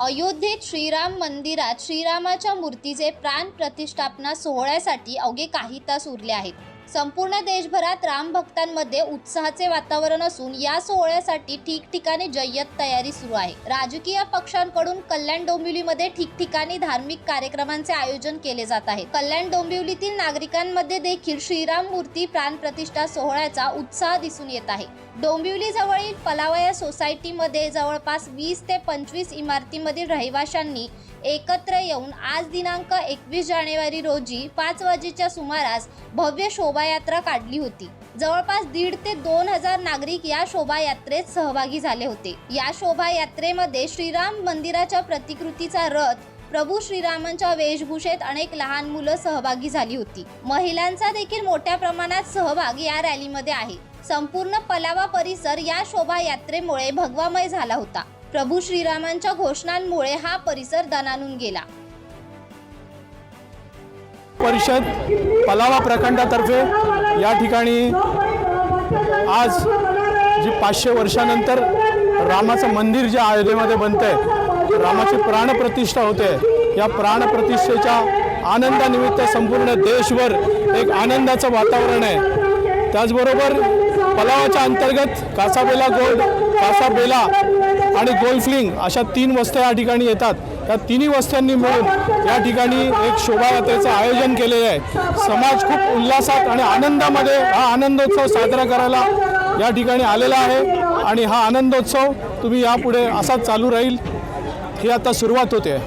अयोध्येत श्रीराम मंदिरात श्रीरामाच्या मूर्तीचे प्राण प्रतिष्ठापना सोहळ्यासाठी अवघे काही तास उरले आहेत. संपूर्ण देशभरात रामभक्तांमध्ये उत्साहाचे वातावरण असून या सोहळ्यासाठी ठिकठिकाणी जय्यत तयारी सुरू आहे. राजकीय पक्षांकडून कल्याण डोंबिवलीमध्ये ठिकठिकाणी धार्मिक कार्यक्रमांचे आयोजन केले जात आहे. कल्याण डोंबिवलीतील नागरिकांमध्ये देखील श्रीराम मूर्ती प्राणप्रतिष्ठा सोहळ्याचा उत्साह दिसून येत आहे. डोंबिवली जवळील पलावया सोसायटीमध्ये जवळपास वीस ते पंचवीस इमारतीमधील रहिवाशांनी एकत्र येऊन आज दिनांक एकवीस जानेवारी रोजी पाच वाजेच्या सुमारास भव्य शोभा शोभायात्रा काढली होती. जवळपास दीड ते दोन हजार नागरिक या शोभायात्रेत सहभागी झाले होते. या शोभायात्रेमध्ये श्रीराम मंदिराच्या प्रतिकृतीचा रथ प्रभू श्रीरामांच्या वेशभूषेत अनेक लहान मुलं सहभागी झाली होती. महिलांचा देखील मोठ्या प्रमाणात सहभाग या रॅलीमध्ये आहे. संपूर्ण पलावा परिसर या शोभायात्रेमुळे भगवामय झाला होता. प्रभू श्रीरामांच्या घोषणांमुळे हा परिसर दणानून गेला. परिषद पलावा प्रखंडातर्फे या ठिकाणी आज जी पाचशे वर्षानंतर रामाचं मंदिर जे अयोध्येमध्ये बनतं आहे रामाची प्राणप्रतिष्ठा होते. या प्राणप्रतिष्ठेच्या आनंदानिमित्त संपूर्ण देशभर एक आनंदाचं वातावरण आहे. त्याचबरोबर पलावाच्या अंतर्गत कासाबेला गोल्ड कासाबेला आणि गोल्फलिंग अशा तीन वस्त्या या ठिकाणी येतात. या तिन्ही वस्त्यांनी मिळून या ठिकाणी एक शोभायात्रेचं आयोजन केलेलं आहे. समाज खूप उल्हासात आणि आनंदामध्ये हा आनंदोत्सव साजरा करायला या ठिकाणी आलेला आहे. आणि हा आनंदोत्सव तुम्ही यापुढे असाच चालू राहील. ही आता सुरुवात होते.